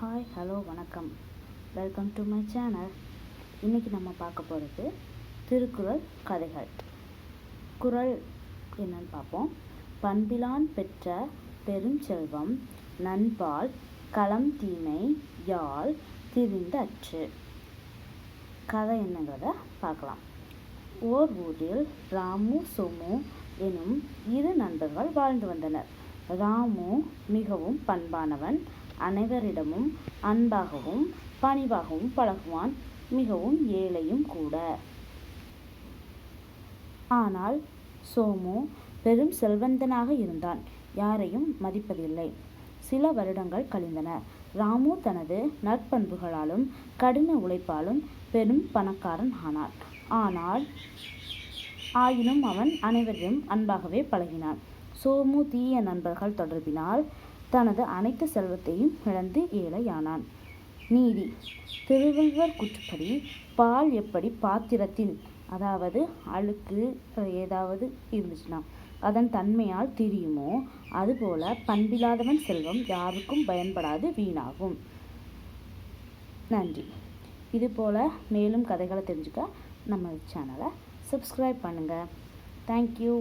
Hi hello வணக்கம். Welcome to my channel இன்றைக்கி நம்ம பார்க்க போகிறது திருக்குறள் கதைகள். குறள் என்னன்னு பார்ப்போம். பண்பிலான் பெற்ற பெருஞ்செல்வம் நண்பால் களம் தீமை யாழ் திரிந்த அற்று கதை என்னங்கிறத பார்க்கலாம். ஓர் ஊரில் ராமு சோமு எனும் இரு நண்பர்கள் வாழ்ந்து வந்தனர். ராமு மிகவும் பண்பானவன் அனைவரிடமும் அன்பாகவும் பணிவாகவும் பழகுவான். மிகவும் ஏழையும் கூட. ஆனால் சோமு பெரும் செல்வந்தனாக இருந்தான். யாரையும் மதிப்பதில்லை. சில வருடங்கள் கழிந்தன. ராமு தனது நற்பண்புகளாலும் கடின உழைப்பாலும் பெரும் பணக்காரன் ஆனான். ஆனால் ஆயினும் அவன் அனைவரிடம் அன்பாகவே பழகினான். சோமு தீய நண்பர்கள் தொடர்பினால் தனது அனைத்து செல்வத்தையும் இழந்து ஏழையானான். நீதி. திருவள்ளுவர் கூற்றுப்படி பால் எப்படி பாத்திரத்தில் அதாவது அழுக்கு ஏதாவது இருந்துச்சுன்னா அதன் தன்மையால் திரியுமோ அதுபோல பண்பில்லாதவன் செல்வம் யாருக்கும் பயன்படாது வீணாகும். நன்றி. இதுபோல் மேலும் கதைகளை தெரிஞ்சுக்க நம்ம சேனலை சப்ஸ்கிரைப் பண்ணுங்கள் தேங்க்யூ